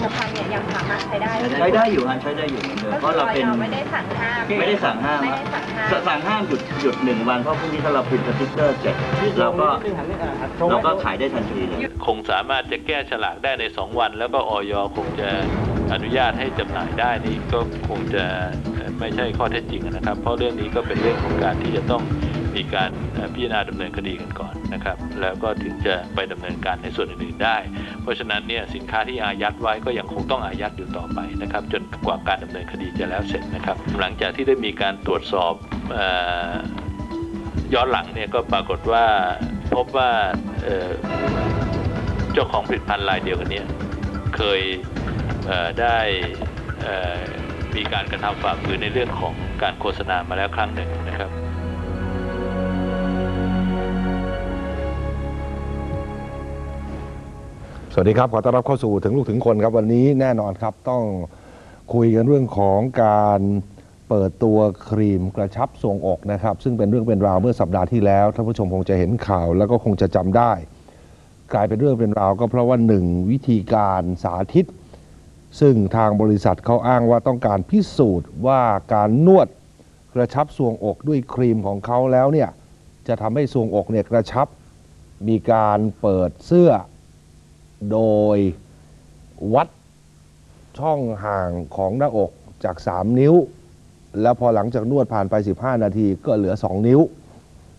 ของผลิตภัณฑ์เนี่ยยังสามารถใช้ได้ไหมใช้ได้อยู่ฮะใช้ได้อยู่เหมือนเดิมก็เพคือราะเราออเป็นยไม่ได้สั่งห้ามไม่ได้สั่งห้ามไม่คได้รับสั่งห้ามสั่งห้ามหยุดหยุดหนึ่งวันเพราะพรุ่งนี้ถ้าเราพิมพ์สติ๊กเกอร์เสร็จเราก็เราก็ขายได้ทันทีเลยคงสามารถจะแก้ฉลากได้ใน 2 วัน แล้วก็ออยคงจะอนุญาตให้จำหน่ายได้นี่ก็คงจะเอ่อไม่ใช่ข้อเท็จจริงนะครับ เพราะเรื่องนี้ก็เป็นเรื่องของการที่จะต้องมี การเอ่อพิจารณาดำเนินคดีกันก่อนนะครับ แล้วก็ถึงจะไปดำเนินการในส่วนอื่นๆได้ เพราะฉะนั้นเนี่ยสินค้าที่อายัดไว้ก็ยังคงต้องอายัดอยู่ต่อไปนะครับ จนกว่าการดำเนินคดีจะแล้วเสร็จนะครับ หลังจากที่ได้มีการตรวจสอบออย้อนหลังเนี่ยก็ปรากฏว่าพบว่าเจ้าของผลิตภัณฑ์รายเดียวกันเนี้เคยเได้มีการกระทำฝ่าฝืนในเรื่องของการโฆษณามาแล้วครั้งหนึ่ง สวัสดีครับ ขอต้อนรับเข้าสู่ถึงลูกถึงคนครับ วันนี้แน่นอนครับต้องคุยกันเรื่องของการเปิดตัวครีมกระชับทรวงอกนะครับ ซึ่งเป็นเรื่องเป็นราวเมื่อสัปดาห์ที่แล้วท่านผู้ชมคงจะเห็นข่าว แล้วก็คงจะจำได้ กลายเป็นเรื่องเป็นราวก็เพราะว่าหนึ่งวิธีการสาธิต ซึ่งทางบริษัทเขาอ้างว่าต้องการพิสูจน์ว่าการนวดกระชับทรวงอกด้วยครีมของเขาแล้วเนี่ยจะทำให้ทรวงอกเนี่ยกระชับมีการเปิดเสื้อ โดยวัดช่องห่างของหน้าอกจาก 3 นิ้ว แล้วพอหลังจากนวดผ่านไป 15 นาทีก็เหลือ 2 นิ้ว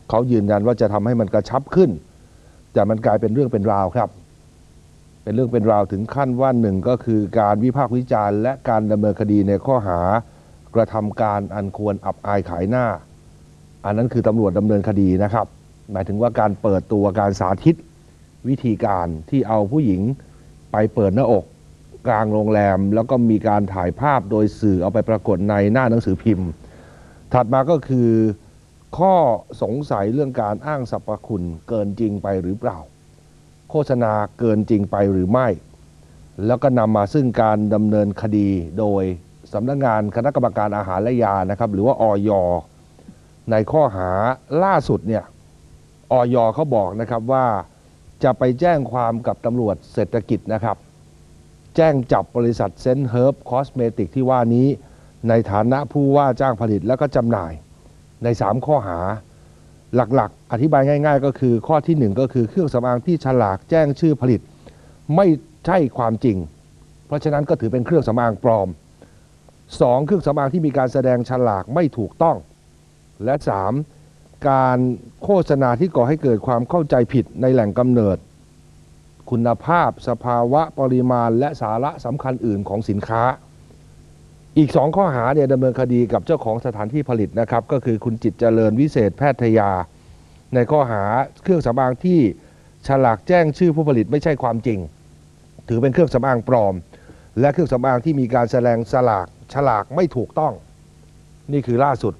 เขายืนยันว่าจะทำให้มันกระชับขึ้น แต่มันกลายเป็นเรื่องเป็นราวครับ เป็นเรื่องเป็นราวถึงขั้นว่าหนึ่งก็คือการวิพากษ์วิจารณ์ และการดำเนินคดีในข้อหากระทำการอันควรอับอายขายหน้า อันนั้นคือตำรวจดำเนินคดีนะครับ หมายถึงว่าการเปิดตัวการสาธิต วิธีการที่เอาผู้หญิงไปเปิดหน้าอกกลางโรงแรม แล้วก็มีการถ่ายภาพโดยสื่อเอาไปปรากฏในหน้าหนังสือพิมพ์ ถัดมาก็คือข้อสงสัยเรื่องการอ้างสรรพคุณเกินจริงไปหรือเปล่า โฆษณาเกินจริงไปหรือไม่ แล้วก็นำมาซึ่งการดำเนินคดีโดยสำนักงานคณะกรรมการอาหารและยานะครับ หรือว่าออยในข้อหาล่าสุดเนี่ยออยเขาบอกนะครับว่า จะไปแจ้งความกับตำรวจเศรษฐกิจนะครับ แจ้งจับบริษัทเซนเฮิร์บคอสเมติกที่ว่านี้ ในฐานะผู้ว่าจ้างผลิตและก็จำหน่ายใน 3 ข้อหา หลักๆ อธิบายง่าย ๆ ก็คือข้อทีหนึ่1 ก็คือเครื่องสำอางที่ฉลากแจ้งชื่อผลิต ไม่ใช่ความจริง เพราะฉะนั้นก็ถือเป็นเครื่องสำอางปลอม 2. เครื่องสำอางที่มีการแสดงฉลากไม่ถูกต้อง และ 3. การโฆษณาที่ก่อให้เกิดความเข้าใจผิดในแหล่งกำเนิด คุณภาพ สภาวะปริมาณ และสาระสำคัญอื่นของสินค้า อีกสองข้อหาเนี่ยดำเนินคดีกับเจ้าของสถานที่ผลิตนะครับ ก็คือคุณจิตเจริญวิเศษแพทยา ในข้อหาเครื่องสำอางที่ฉลากแจ้งชื่อผู้ผลิตไม่ใช่ความจริง ถือเป็นเครื่องสำอางปลอม และเครื่องสำอางที่มีการแสดงสลากฉลากไม่ถูกต้อง นี่คือล่าสุด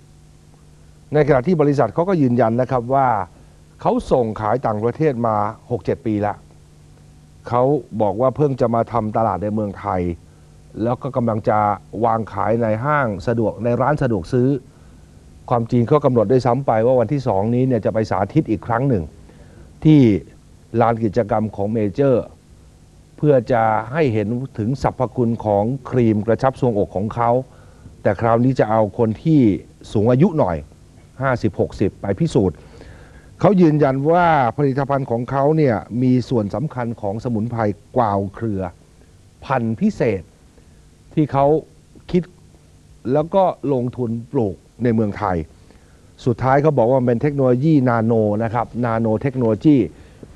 ในขณะที่บริษัทเขาก็ยืนยันนะครับว่าเขาส่งขายต่างประเทศมา 6-7 ปีแล้วเขาบอกว่าเพิ่งจะมาทำตลาดในเมืองไทย แล้วก็กำลังจะวางขายในห้างสะดวกในร้านสะดวกซื้อ ความจริงเขากำหนดด้วยซ้ำไปว่าวันที่2นี้เนี่ยจะไปสาธิตอีกครั้งหนึ่ง ที่ลานกิจกรรมของเมเจอร์ เพื่อจะให้เห็นถึงสรรพคุณของครีมกระชับทรวงอกของเขา แต่คราวนี้จะเอาคนที่สูงอายุหน่อย 50-60 ไปพิสูจน์เขายืนยันว่าผลิตภัณฑ์ของเขาเนี่ยมีส่วนสำคัญของสมุนไพรกวาวเครือ พันธุ์พิเศษที่เขาคิดแล้วก็ลงทุนปลูกในเมืองไทย สุดท้ายเขาบอกว่าเป็นเทคโนโลยีนาโนนะครับ นาโนเทคโนโลยี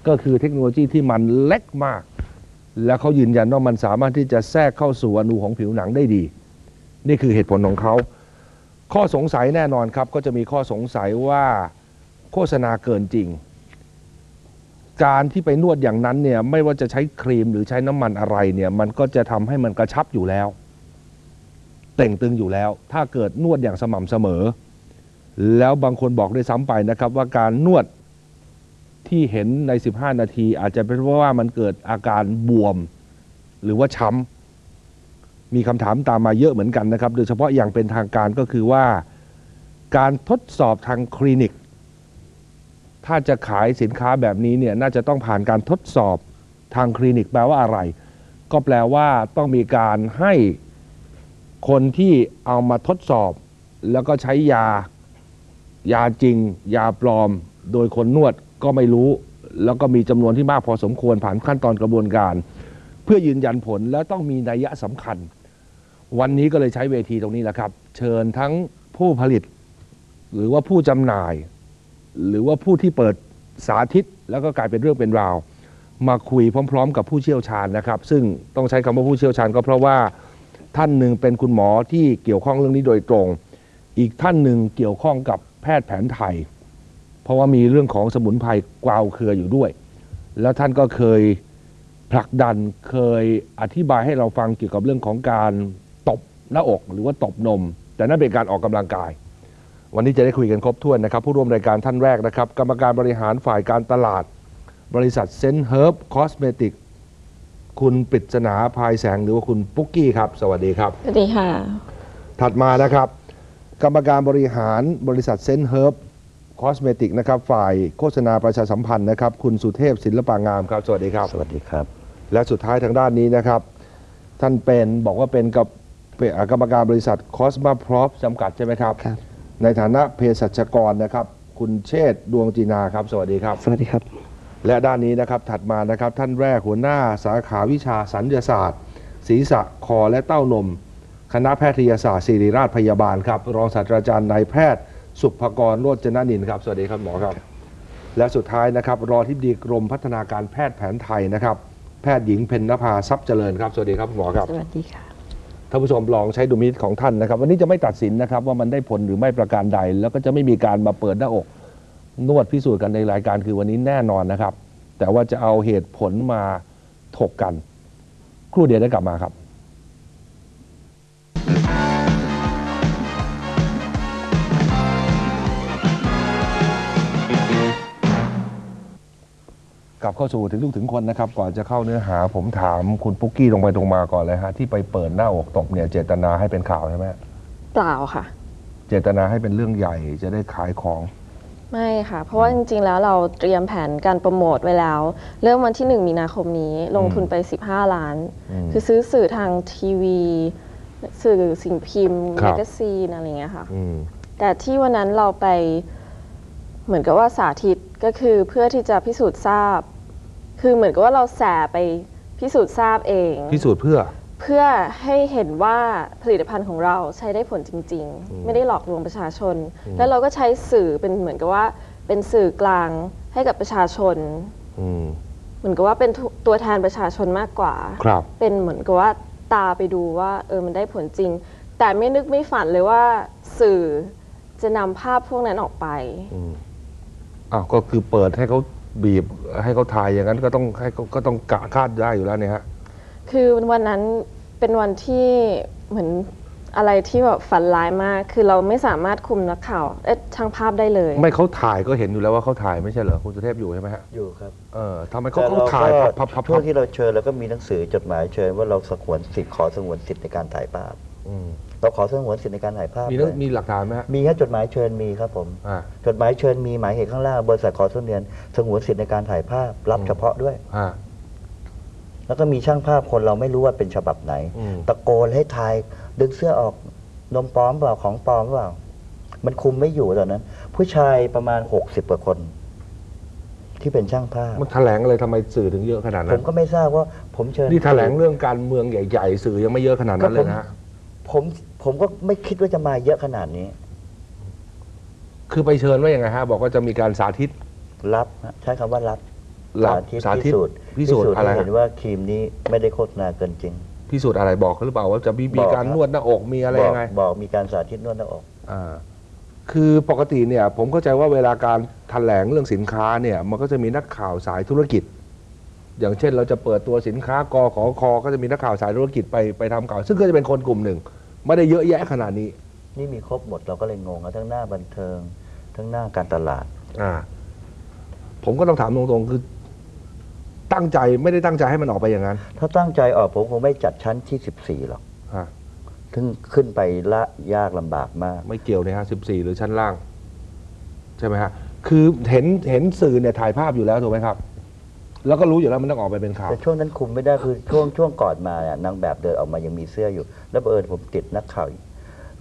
ก็คือเทคโนโลยีที่มันเล็กมาก และเขายืนยันว่ามันสามารถที่จะแทรกเข้าสู่อนูของผิวหนังได้ดี นี่คือเหตุผลของเขา ข้อสงสัยแน่นอนครับ ก็จะมีข้อสงสัยว่าโฆษณาเกินจริง การที่ไปนวดอย่างนั้นเนี่ยไม่ว่าจะใช้ครีมหรือใช้น้ำมันอะไรเนี่ยมันก็จะทำให้มันกระชับอยู่แล้วเต่งตึงอยู่แล้ว ถ้าเกิดนวดอย่างสม่ำเสมอ แล้วบางคนบอกได้ซ้ำไปนะครับ ว่าการนวดที่เห็นใน 15 นาที อาจจะเป็นเพราะว่ามันเกิดอาการบวม หรือว่าช้ำ มีคำถามตามมาเยอะเหมือนกันนะครับ โดยเฉพาะอย่างเป็นทางการก็คือว่า การทดสอบทางคลินิก ถ้าจะขายสินค้าแบบนี้เนี่ยน่าจะต้องผ่านการทดสอบทางคลินิกแปลว่าอะไร ก็แปลว่าต้องมีการให้คนที่เอามาทดสอบ แล้วก็ใช้ยา ยาจริง ยาปลอม โดยคนนวดก็ไม่รู้ แล้วก็มีจำนวนที่มากพอสมควรผ่านขั้นตอนกระบวนการ เพื่อยืนยันผลและต้องมีนัยยะสำคัญ วันนี้ก็เลยใช้เวทีตรงนี้แหละครับ เชิญทั้งผู้ผลิต หรือว่าผู้จำหน่าย หรือว่าผู้ที่เปิดสาธิตแล้วก็กลายเป็นเรื่องเป็นราว มาคุยพร้อม ๆ กับผู้เชี่ยวชาญนะครับ ซึ่งต้องใช้คำว่าผู้เชี่ยวชาญก็เพราะว่าท่านหนึ่งเป็นคุณหมอที่เกี่ยวข้องเรื่องนี้โดยตรง อีกท่านหนึ่งเกี่ยวข้องกับแพทย์แผนไทย เพราะว่ามีเรื่องของสมุนไพรกวาวเครืออยู่ด้วย แล้วท่านก็เคยผลักดันเคยอธิบายให้เราฟังเกี่ยวกับเรื่องของการ หน้าอกหรือว่าตบนม แต่นั่นเป็นการออกกำลังกาย วันนี้จะได้คุยกันครบถ้วนนะครับ ผู้ร่วมรายการท่านแรกนะครับ กรรมการบริหารฝ่ายการตลาด บริษัทเซนเฮิร์บคอสเมติกคุณปริศนาภายแสงหรือว่าคุณปุ๊กกี้ครับ สวัสดีครับ สวัสดีค่ะ ถัดมานะครับ กรรมการบริหารบริษัทเซนเฮิร์บคอสเมติกนะครับ ฝ่ายโฆษณาประชาสัมพันธ์นะครับ คุณสุเทพศิลปางามครับ สวัสดีครับ สวัสดีครับ และสุดท้ายทางด้านนี้นะครับ ท่านเป็นบอกว่าเป็นกับ เป็นกรรมการบริษัทคอสมาพรอฟจำกัดใช่ไหมครับ ครับ ในฐานะเภสัชกรนะครับ คุณเชษฐ์ดวงจีนาครับ สวัสดีครับ สวัสดีครับ และด้านนี้นะครับถัดมานะครับ ท่านแรกหัวหน้าสาขาวิชาสัญญศาสตร์ ศีรษะคอและเต้านม คณะแพทยศาสตร์ศิริราชพยาบาลครับ รองศาสตราจารย์นายแพทย์ สุภกรโรจนนินทร์ครับ สวัสดีครับหมอครับ และสุดท้ายนะครับรองที่ดีกรมพัฒนาการแพทย์แผนไทยนะครับ แพทย์หญิงเพ็ญนภาทรัพย์เจริญครับสวัสดีครับหมอครับ สวัสดีค่ะ ท่านผู้ชมลองใช้ดุลพินิจของท่านนะครับ วันนี้จะไม่ตัดสินนะครับว่ามันได้ผลหรือไม่ประการใด แล้วก็จะไม่มีการมาเปิดหน้าอก นวดพิสูจน์กันในรายการคือวันนี้แน่นอนนะครับ แต่ว่าจะเอาเหตุผลมาถกกัน ครู่เดียวได้กลับมาครับ กลับเข้าสู่ถึงลูกถึงคนนะครับ ก่อนจะเข้าเนื้อหาผมถามคุณปุ๊กกี้ลงไปตรงมาก่อนเลยฮะ ที่ไปเปิดหน้าอกตบเนี่ยเจตนาให้เป็นข่าวใช่ไหมเปล่าค่ะ เจตนาให้เป็นเรื่องใหญ่จะได้ขายของ ไม่ค่ะ เพราะว่าจริง ๆ แล้วเราเตรียมแผนการโปรโมทไว้แล้ว เริ่มวันที่ 1 มีนาคมนี้ลงทุนไป 15 ล้าน อืมคือซื้อสื่อทางทีวี สื่อสิ่งพิมพ์ครัแมบกกาซีนอะไรอย่างเงี้ยค่ะ อืม แต่ที่วันนั้นเราไปเหมือนกับว่าสาธิตก็คือเพื่อที่จะพิสูจน์ทราบ คือเหมือนกับว่าเราแสไปพิสูจน์ทราบเอง พิสูจน์เพื่อ เพื่อให้เห็นว่าผลิตภัณฑ์ของเราใช้ได้ผลจริง ๆ ไม่ได้หลอกลวงประชาชน แล้วเราก็ใช้สื่อเป็นเหมือนกับว่าเป็นสื่อกลางให้กับประชาชนอืมเหมือนกับว่าเป็นทุตัวแทนประชาชนมากกว่าครับเป็นเหมือนกับว่าตาไปดูว่าเออมันได้ผลจริง แต่ไม่นึกไม่ฝันเลยว่าสื่อจะนำภาพพวกนั้นออกไปอืมอ้าวก็คือเปิดให้เขา บีบให้เขาถ่ายอย่างนั้นก็ต้องให้เขาก็ต้องกะคาดได้อยู่แล้วเนี่ยฮะ คือวันนั้นเป็นวันที่เหมือนอะไรที่แบบฝันร้ายมาก คือเราไม่สามารถคุมนักข่าวเอ๊ะช่างภาพได้เลย ไม่เขาถ่ายก็เห็นอยู่แล้วว่าเขาถ่ายไม่ใช่เหรอคุณสุเทพอยู่ใช่ไหมฮะอยู่ครับเออทำไมเขาเขาถ่ายพับพับพับช่วงที่เราเชิญเราก็มีหนังสือจดหมายเชิญว่าเราสงวนสิทธิ์ขอสงวนสิทธิ์ในการถ่ายภาพ อืมเราขอสงวนสิทธิ์ในการถ่ายภาพมีเรื่องด้วยมีหลักฐานไหมฮะมีแค่จดหมายเชิญมีครับผม อ่าจดหมายเชิญมีหมายเหตุข้างล่างบริษัทขอทุนเรียนสงวนสิทธิ์ในการถ่ายภาพรับอืมเฉพาะด้วย อ่า แล้วก็มีช่างภาพคนเราไม่รู้ว่าเป็นฉบับไหน อืม ตะโกนให้ทายดึงเสื้อออกนมปลอมเปล่าของปลอมเปล่า มันคุมไม่อยู่ตอนนั้น ผู้ชายประมาณหกสิบกว่าคน ที่เป็นช่างภาพ มันแถลงอะไรทำไมสื่อถึงเยอะขนาดผนั้มนก็ไม่ทราบว่าผมเชิญ นี่แถลงเรื่องการเมืองใหญ่ ๆ สื่อยังไม่เยอะขนาดนั้นเลยนะฮะ ผมผมก็ไม่คิดว่าจะมาเยอะขนาดนี้ คือไปเชิญว่ายังไงฮะ บอกว่าจะมีการสาธิต รับฮะใช้คำว่ารับรับสาธิตพิสูจน์พิสูจน์อะไรให้ฮะ เห็นว่าครีมนี้ไม่ได้โฆษณาเกินจริง พิสูจน์อะไรบอกเขาหรือเปล่าว่าจะมีมีบอกการครับนวดหน้าอกมีอะไรบอยักงไงบอกมีการสาธิตนวดหน้าอก อ่าคือปกติเนี่ย ผมเข้าใจว่าเวลาการแถลงเรื่องสินค้าเนี่ย มันก็จะมีนักข่าวสายธุรกิจ อย่างเช่น เราจะเปิดตัวสินค้ากอขอคอก็จะมีนักข่าวสายธุรกิจไปไปทำข่าว ซึ่งก็จะเป็นคนกลุ่มหนึ่ง ไม่ได้เยอะแยะขนาดนี้ นี่มีครบหมดเราก็เลยงงอะทั้งหน้าบันเทิง ทั้งหน้าการตลาด อ่า ผมก็ต้องถามตรงๆคือ ตั้งใจไม่ได้ตั้งใจให้มันออกไปอย่างนั้นถ้าตั้งใจออกผมคงไม่จัดชั้นที่ 14หรอกฮะถึงขึ้นไปละยากลำบากมาก ไม่เกี่ยวเลยฮะสิบสี่หรือชั้นล่าง ใช่ไหมฮะ คือเห็นเห็นสื่อเนี่ยถ่ายภาพอยู่แล้วถูกไหมครับ แล้วก็รู้อยู่แล้วมันต้องออกไปเป็นข่าว แต่ช่วงนั้นคุมไม่ได้คือช่วงช่วงก่อนมาเนี่ยนางแบบเดินออกมายังมีเสื้ออยู่ แล้วบังเอิญผมติดนักข่าว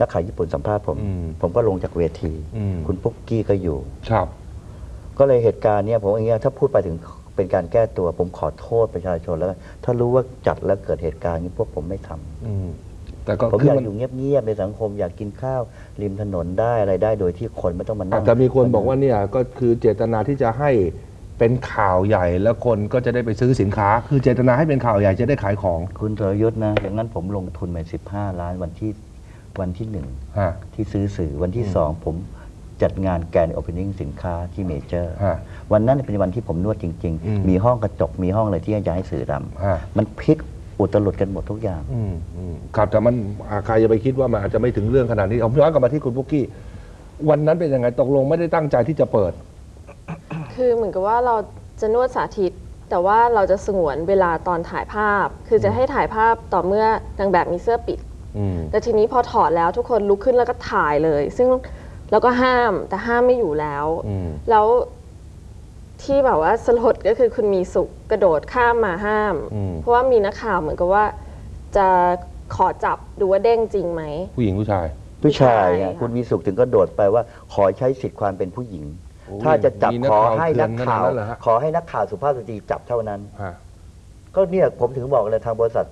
นักข่าวญี่ปุ่นสัมภาษณ์ผม อืมผมก็ลงจากเวที อืม คุณปุ๊กกี้ก็อยู่ ครับ ก็เลยเหตุการณ์เนี่ยผมอย่างเงี้ยถ้าพูดไปถึงเป็นการแก้ตัว ผมขอโทษประชาชนแล้วกันถ้ารู้ว่าจัดแล้วเกิดเหตุการณ์นี้พวกผมไม่ทำอืมแต่ก็ผมคืออยากมันอยู่เงียบๆในสังคมอยากกินข้าว ริมถนนได้อะไรได้โดยที่คนไม่ต้องมานั่อาจงจะมีคนบอกว่าเนี่ยก็คือเจตนาที่จะให้ เป็นข่าวใหญ่แล้วคนก็จะได้ไปซื้อสินค้า คือเจตนาให้เป็นข่าวใหญ่จะได้ขายของ คุณสรยุทธ์นะอย่างนั้นผมลงทุนไปสิบห้าล้านวันที่วันที่หนึ่งฮะ ที่ซื้อสื่อวันที่สองผมจัดงานแกรนโอเพนนิ่งสินค้าที่เมเจอร์ ฮะวันนั้นเป็นวันที่ผมนวดจริง อืมๆ มีห้องกระจกมีห้องอะไรที่จะให้สื่อดฮะำมันพลิกอุตลุดกันหมดทุกอย่าง อืมอืมครับแต่มันอ่าใครจะไปคิดว่ามันอาจจะไม่ถึงเรื่องขนาดนี้ผมย้อนกลับมาที่คุณพุกกี้ วันนั้นเป็นยังไงตกลงไม่ได้ตั้งใจที่จะเปิด คือเหมือนกับว่าเราจะนวดสาธิต แต่ว่าเราจะสงวนเวลาตอนถ่ายภาพ คือจะให้ถ่ายภาพต่อเมื่อนางแบบมีเสื้อปิด อืม แต่ทีนี้พอถอดแล้วทุกคนลุกขึ้นแล้วก็ถ่ายเลย ซึ่งแล้วก็ห้ามแต่ห้ามไม่อยู่แล้ว อืม แล้วที่แบบว่าสลดก็คือคุณมีสุขกระโดดข้ามมาห้าม อืม เพราะว่ามีนักข่าวเหมือนกับว่าจะขอจับดูว่าเด้งจริงไหม ผู้หญิงผู้ชาย ผู้ชายใช่อะค่ะ คุณมีสุขถึงก็โดดไปว่าขอใช้สิทธิ์ความเป็นผู้หญิงโอ้ย ถ้าจะจับมีนักขอข่าวให้นักข่าวเถื่อนขนาดนั้นเหรอฮะ ขอให้นักข่าวสุภาพสตรีจับเท่านั้น ฮะก็เนี่ยผมถึงบอกเลยทางบริษัท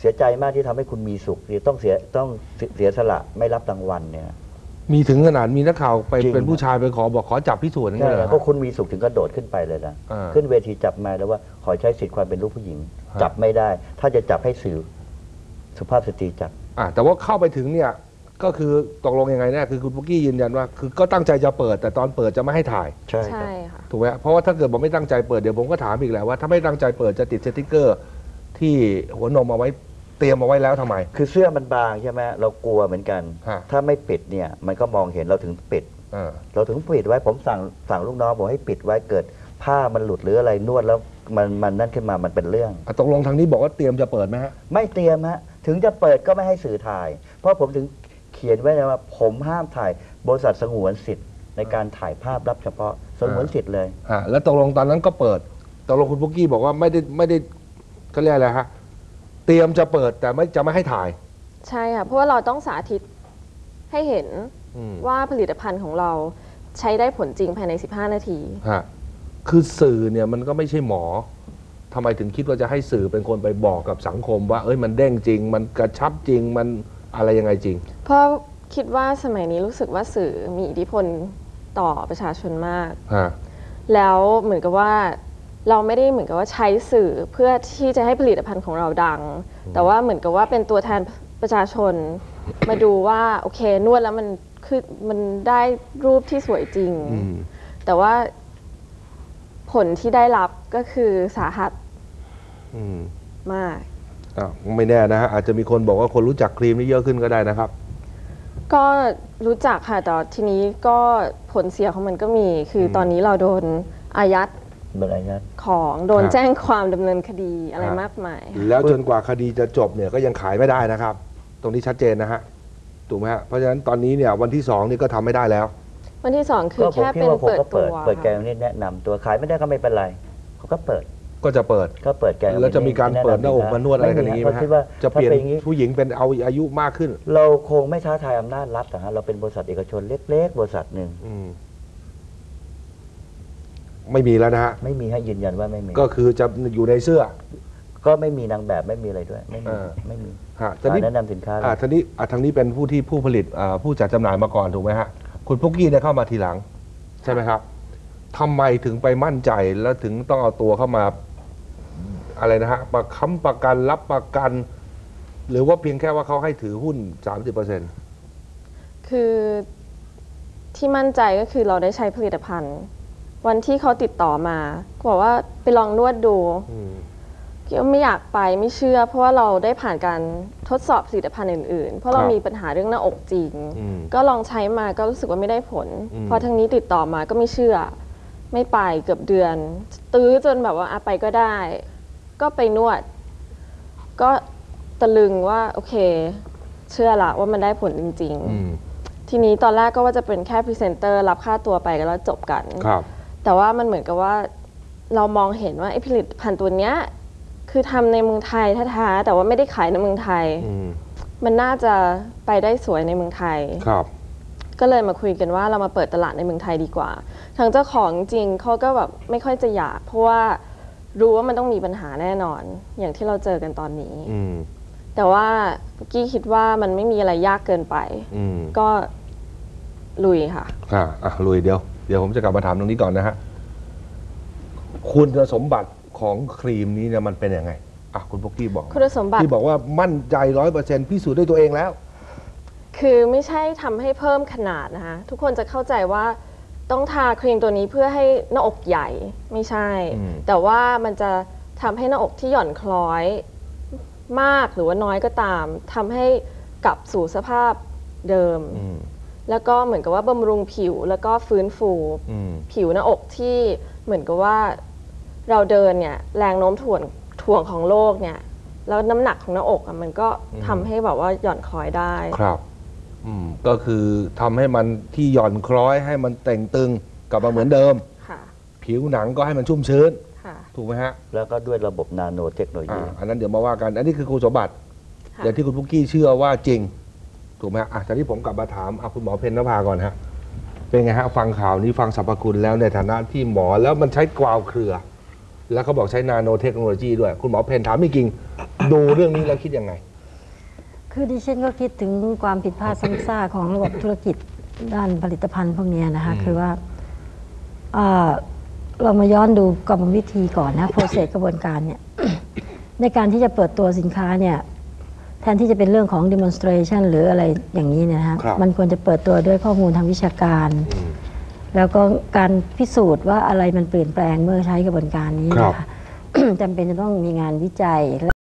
เสียใจมากที่ทำให้คุณมีสุขที่ต้องเสียต้องเสียสละไม่รับรางวัลเนี่ย มีถึงขนาดมีนักข่าวไปจริง เป็นผู้ชายไปขอบอกขอจับพิสูจน์อย่างใช่เงี้ยเหรอก็ฮะคุณมีสุขถึงก็โดดขึ้นไปเลยนะอ่าขึ้นเวทีจับไมาแล้วว่าขอใช้สิทธิ์ความเป็นลูกผู้หญิง ฮะ จับไม่ได้ ถ้าจะจับให้สื่อสุภาพสตรีจับ อะแต่ว่าเข้าไปถึงเนี่ย ก็คือตกลงยังไงเนี่ยคือคุณพุกกี้ยืนยันว่าคือก็ตั้งใจจะเปิดแต่ตอนเปิดจะไม่ให้ถ่าย ใช่คใช่รับค่ะ ถูกไหมฮะเพราะว่าถ้าเกิดบอกไม่ตั้งใจเปิดเดี๋ยวผมก็ถามอีกแหละว่าถ้าไม่ตั้งใจเปิดจะติดสติ๊กเกอร์ ที่หัวนมเอาไว้เตรียมเอาไว้แล้วทำไม คือเสื้อมันบางใช่ไหมเรากลัวเหมือนกัน ฮะ ถ้าไม่ปิดเนี่ยมันก็มองเห็นเราถึงปิด เออ เราถึงปิดไว้ผมสั่งสั่งลูกน้องผมให้ปิดไว้เกิดผ้ามันหลุดหรืออะไรนวดแล้วมันมันนั่นขึ้นมามันเป็นเรื่อง อะตกลงทางนี้บอกว่าเตรียมจะเปิดไหมฮะ ไม่เตรียมฮะถึงจะเปิดก็ไม่ให้สื่อถ่าย เพราะผมถึงเขียนไว้นะว่า ผมห้ามถ่ายบริษัทสงวนสิทธิ์ในการถ่ายภาพรับเฉพาะสงวนสิทธิ์เลย ฮะแล้วตกลงตอนนั้นก็เปิดตกลงคุณพุกกี้บอกว่าไม่ได้ไม่ได้ก็เรียกอะไรฮะเตรียมจะเปิดแต่ไม่จะไม่ให้ถ่าย ใช่ค่ะ เพราะว่าเราต้องสาธิตให้เห็นอืมว่าผลิตภัณฑ์ของเราใช้ได้ผลจริงภายใน 15 นาที ฮะคือสื่อเนี่ยมันก็ไม่ใช่หมอทำไมถึงคิดว่าจะให้สื่อเป็นคนไปบอกกับสังคมว่า เอ้ยมันเด้งจริง มันกระชับจริงมัน อะไรยังไงจริง เพราะคิดว่าสมัยนี้รู้สึกว่าสื่อมีอิทธิพลต่อประชาชนมาก ฮะ แล้วเหมือนกับว่าเราไม่ได้เหมือนกับว่าใช้สื่อเพื่อที่จะให้ผลิตภัณฑ์ของเราดัง แต่ว่าเหมือนกับว่าเป็นตัวแทนประชาชน มาดูว่าโอเคนวดแล้วมันคือมันได้รูปที่สวยจริง อืม แต่ว่าผลที่ได้รับก็คือสาหัสอืม มาก อะไม่แน่นะฮะอาจจะมีคนบอกว่าคนรู้จักครีมนี่เยอะขึ้นก็ได้นะครับ ก็รู้จักค่ะแต่ทีนี้ก็ผลเสียของมันก็มี คืออมตอนนี้เราโดนอายัดบรรยายของโดนครับ แจ้งความดำเนินคดีอะไรครับมากมายแล้วจนกว่าคดีจะจบเนี่ยก็ยังขายไม่ได้นะครับ ตรงนี้ชัดเจนนะฮะถูกไหมฮะเพราะฉะนั้นตอนนี้เนี่ยวันที่สองนี่ก็ทำไม่ได้แล้ว วันที่สองคือก็ผมแค่คิดเป็นว่าผมเปิดก็ตัเปิดวเปิดแกค่ะงนี่แนะนำตัวขายไม่ได้ก็ไม่เป็นไรเขาก็เปิด ก็จะเปิด ก็เปิดแกงแล้วจะมีการเปิดหน้าอกมานวดอะไรกันอย่างนี้ไหมเพราะฮะคิดว่าจะเปลี่ยนถ้าอย่างนี้ผู้หญิงเป็นเอาอายุมากขึ้น เราคงไม่ท้าทายอำนาจรัฐนะฮะเราเป็นบริษัทเอกชนเล็ก ๆ บริษัทหนึ่งอืมไม่มีแล้วนะฮะไม่มีให้ยืนยันว่าไม่มีก็คือจะอยู่ในเสื้อ ก็ไม่มีนางแบบไม่มีอะไรด้วย ไม่มีเออไม่มีฮะขายนี้แนะนำสินค้าเลยอ่าทางนี้อ่าทางนี้เป็นผู้ที่ผู้ผลิตอ่าผู้จัดจำหน่ายมาก่อนถูกไหมฮะคุณพุกกี้เนี่ยเข้ามาทีหลัง ใช่ไหมครับทำไมถึงไปมั่นใจแล้วถึงต้องเอาตัวเข้ามา อะไรนะฮะประค้ำประกันรับประกัน หรือว่าเพียงแค่ว่าเขาให้ถือหุ้น 30%เปอร์เซ็นต์คือที่มั่นใจก็คือเราได้ใช้ผลิตภัณฑ์ วันที่เขาติดต่อมาก็บอกว่าไปลองนวดดูก็ไม่อยากไปไม่เชื่อ เพราะว่าเราได้ผ่านการทดสอบผลิตภัณฑ์อื่นๆ เพราะเราครับมีปัญหาเรื่องหน้าอกจริง อืมก็ลองใช้มาก็รู้สึกว่าไม่ได้ผล อืม พอทางนี้ติดต่อมาก็ไม่เชื่อกไม่ไปเกือบเดือน ตื้อจนแบบว่าอะไปก็ได้ ก็ไปนวด ก็ตะลึงว่าโอเค เชื่อละว่ามันได้ผลจริง อืมๆ ทีนี้ตอนแรกก็ว่าจะเป็นแค่พรีเซนเตอร์รับค่าตัวไปแล้วจบกัน ครับ แต่ว่ามันเหมือนกับว่าเรามองเห็นว่าไอ้ผลิตภัณฑ์ตัวเนี้ยคือทำในเมืองไทยแท้ๆแต่ว่าไม่ได้ขายในเมืองไทย อืมมันน่าจะไปได้สวยในเมืองไทย ครับ ก็เลยมาคุยกันว่าเรามาเปิดตลาดในเมืองไทยดีกว่า ทางเจ้าของจริงเขาก็แบบไม่ค่อยจะอยาก เพราะว่า รู้ว่ามันต้องมีปัญหาแน่นอน อย่างที่เราเจอกันตอนนี้ อืม แต่ว่ากี้คิดว่ามันไม่มีอะไรยากเกินไป อืมก็ลุยค่ะ อะอะลุยเดี๋ยว เดี๋ยวผมจะกลับมาถามตรงนี้ก่อนนะฮะ คุณสมบัติของครีมนี้เนี่ยมันเป็นยังไง อะ คุณพกกี้บอก คุณสมบัติที่บอกว่ามั่นใจร้อยเปอร์เซ็นต์พิสูจน์ด้วยตัวเองแล้ว คือไม่ใช่ทำให้เพิ่มขนาดนะคะทุกคนจะเข้าใจว่า ต้องทาครีมตัวนี้เพื่อให้หน้าอกใหญ่ไม่ใช่ อืม แต่ว่ามันจะทำให้หน้าอกที่หย่อนคล้อยมากหรือว่าน้อยก็ตามทำให้กลับสู่สภาพเดิม อืมแล้วก็เหมือนกับว่าบำรุงผิวแล้วก็ฟื้นฟู อืม ผิวหน้าอกที่เหมือนกับว่าเราเดินเนี่ยแรงโน้มถ่วงถ่วงของโลกเนี่ยแล้วน้ำหนักของหน้าอกอะมันก็ทำให้แบบว่าหย่อนคล้อยได้ ครับ อืมก็คือทำให้มันที่หย่อนคล้อยให้มันแต่งตึงกลับมาเหมือนเดิม ค่ะ ผิวหนังก็ให้มันชุ่มชื้น ค่ะ ถูกไหมฮะแล้วก็ด้วยระบบนาโนเทคโนโลอ่ายี อันนั้นเดี๋ยวมาว่ากัน อันนี้คือคุณสมบัติ ค่ะ อย่างที่คุณพุกกี้เชื่อว่าจริง ถูกไหมฮะอะจากที่ผมกลับมาถามอะคุณหมอเพนนภาก่อนฮะ เป็นไงฮะ ฟังข่าวนี้ฟังสรรพคุณแล้วในฐานะที่หมอแล้วมันใช้กวาวเครือ แล้วเขาบอกใช้นาโนเทคโนโลยีด้วย คุณหมอเพนถามจริงๆดูเรื่องนี้แล้วคิดยังไง คือดิฉันก็คิดถึงความผิดพลาดซ้ำซากของระบบธุรกิจด้านผลิตภัณฑ์พวกเนี้ยนะคะอืมคือว่าเอ่อเรามาย้อนดูกรรมวิธีก่อนนะโปรเซสกระบวนการเนี่ยในการที่จะเปิดตัวสินค้าเนี่ยแทนที่จะเป็นเรื่องของ demonstration หรืออะไรอย่างนี้เนี่ยนะคะครับมันควรจะเปิดตัวด้วยข้อมูลทางวิชาการอืมแล้วก็การพิสูจน์ว่าอะไรมันเปลี่ยนแปลงเมื่อใช้กระบวนการนี้ครับนะคะจำเป็นจะต้องมีงานวิจัย